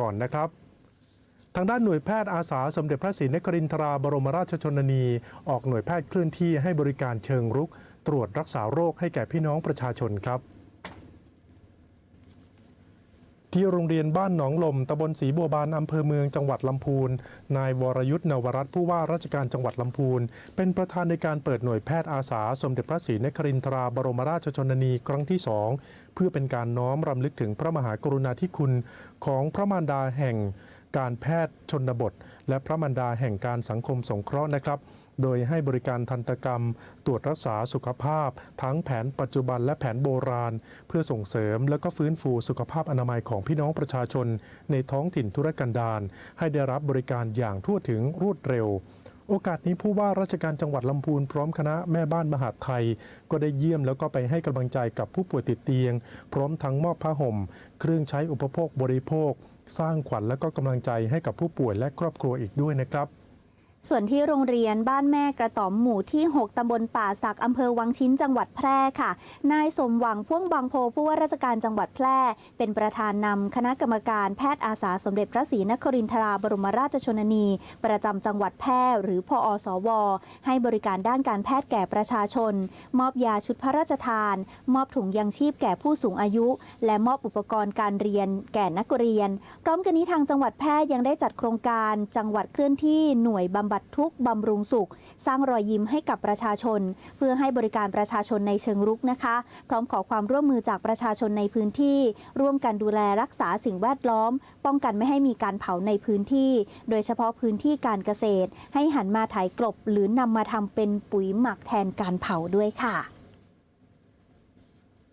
ก่อนนะครับ ทางด้านหน่วยแพทย์อาสาสมเด็จพระศรีนครินทราบรมราชชนนี ออกหน่วยแพทย์เคลื่อนที่ให้บริการเชิงรุก ตรวจรักษาโรคให้แก่พี่น้องประชาชนครับ ที่โรงเรียนบ้านหนองลมตำบลศรีบัวบานอำเภอเมืองจังหวัดลำพูน นายวรยุทธ์นวรัตน์ผู้ว่าราชการจังหวัดลำพูน เป็นประธานในการเปิดหน่วยแพทย์อาสา สมเด็จพระศรีนครินทราบรมราชชนนีครั้งที่สองเพื่อเป็นการน้อมรำลึกถึงพระมหากรุณาธิคุณของพระมารดาแห่งการแพทย์ชนบท และพระมารดาแห่งการสังคมสงเคราะห์นะครับ โดยให้บริการทันตกรรม ตรวจรักษาสุขภาพ ทั้งแผนปัจจุบันและแผนโบราณ เพื่อส่งเสริมและก็ฟื้นฟูสุขภาพอนามัยของพี่น้องประชาชน ในท้องถิ่นธุรกันดารให้ได้รับบริการอย่างทั่วถึงรวดเร็วโอกาสนี้ผู้ว่าราชการจังหวัดลำพูนพร้อมคณะแม่บ้านมหาไทย ก็ได้เยี่ยมแล้วก็ไปให้กำลังใจกับผู้ป่วยติดเตียง พร้อมทั้งมอบผ้าห่ม เครื่องใช้อุปโภคบริโภค สร้างขวัญและก็กำลังใจให้กับผู้ป่วยและครอบครัวอีกด้วยนะครับ ส่วนที่โรงเรียนบ้านแม่กระต่อมหมู่ที่ 6 ตำบลป่าสักอำเภอวังชิ้นจังหวัดแพร่ค่ะ นายสมหวังพ่วงบางโพผู้ว่าราชการจังหวัดแพร่ เป็นประธานนำคณะกรรมการแพทย์อาสาสมเด็จพระศรีนครินทราบรมราชชนนี ประจำจังหวัดแพร่หรือพอสว ให้บริการด้านการแพทย์แก่ประชาชน มอบยาชุดพระราชทาน มอบถุงยังชีพแก่ผู้สูงอายุ และมอบอุปกรณ์การเรียน แก่นักเรียน พร้อมกันนี้ทางจังหวัดแพร่ยังได้จัดโครงการ จังหวัดเคลื่อนที่หน่วยบำบัดทุกข์บำรุงสุข สร้างรอยยิ้มให้กับประชาชน เพื่อให้บริการประชาชนในเชิงรุกนะคะ พร้อมขอความร่วมมือจากประชาชนในพื้นที่ ร่วมกันดูแลรักษาสิ่งแวดล้อม ป้องกันไม่ให้มีการเผาในพื้นที่ โดยเฉพาะพื้นที่การเกษตร ให้หันมาไถกลบหรือนำมาทำเป็นปุ๋ยหมักแทนการเผาด้วยค่ะ